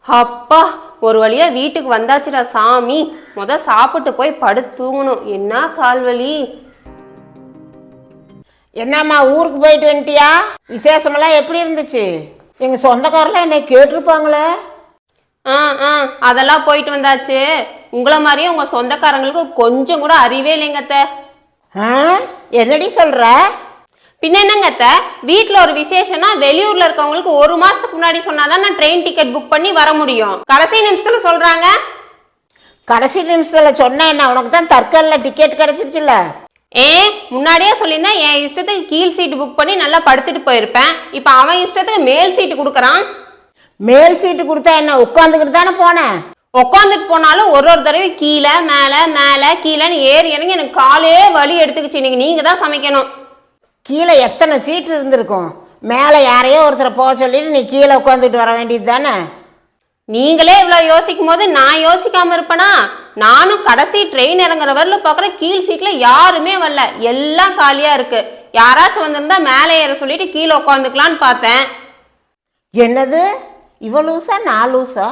அப்பா ஒரு வழியா வீட்டுக்கு வந்தாச்சுடா சாமி. முத சாப்பிட்டு போய் படுத்து தூங்கணும். என்ன கால்வலி? என்னம்மா ஊருக்கு போயிட்டு வந்துட்டியா? விசேஷமெல்லாம் எப்படி இருந்துச்சு? எங்க சொந்தக்காரெல்லாம் என்னை கேட்டிருப்பாங்களே. ஆ ஆ அதெல்லாம் போயிட்டு வந்தாச்சு. உங்களை மாதிரியே உங்க சொந்தக்காரங்களுக்கு கொஞ்சம் கூட அறிவே இல்லைங்க அத்தை. ஆ? என்னடி சொல்ற? பின்ன என்னங்க அத்தை? வீட்டில் ஒரு விசேஷம்னா வெளியூர்ல இருக்கவங்களுக்கு ஒரு மாசத்துக்கு முன்னாடி சொன்னாதான் நான் ட்ரெயின் டிக்கெட் புக் பண்ணி வர முடியும். கடைசி நிமிஷத்துல சொல்றாங்க. கடைசி நிமிஷத்துல சொன்ன என்ன? உனக்கு தான் தற்கல்ல டிக்கெட் கிடைச்சிருச்சுல்ல. ஏ முன்னாடியே சொல்லியிருந்தா என் இஷ்டத்துக்கு கீழ் சீட்டு புக் பண்ணி நல்லா படுத்துட்டு போயிருப்பேன். இப்போ அவன் இஷ்டத்துக்கு மேல் சீட்டு கொடுக்குறான். மேல் சீட்டு கொடுத்தா என்ன? உட்காந்துக்கிட்டு தானே போனேன் உட்காந்துட்டு போனாலும் ஒரு ஒரு தடவை கீழே மேலே மேலே கீழேன்னு ஏறி இறங்கி எனக்கு காலே வலி எடுத்துக்கிச்சு. இன்னைக்கு நீங்கள் தான் சமைக்கணும். கீழே எத்தனை சீட்டு இருந்திருக்கும்? மேலே யாரையோ ஒருத்தரை போக சொல்லிட்டு நீ கீழே உட்காந்துட்டு வர வேண்டியது தானே? நீங்களே இவ்வளோ யோசிக்கும் போது நான் யோசிக்காம இருப்பேனா? நானும் கடைசி ட்ரெயின் இறங்குற வரல பார்க்குறேன் கீழ் சீட்டில் யாருமே வரல. எல்லாம் காலியாக இருக்கு. யாராச்சும் வந்திருந்தா மேலே ஏற சொல்லிட்டு கீழே உட்காந்துக்கலான்னு பார்த்தேன். என்னது? இவ லூசா? நான் லூசா?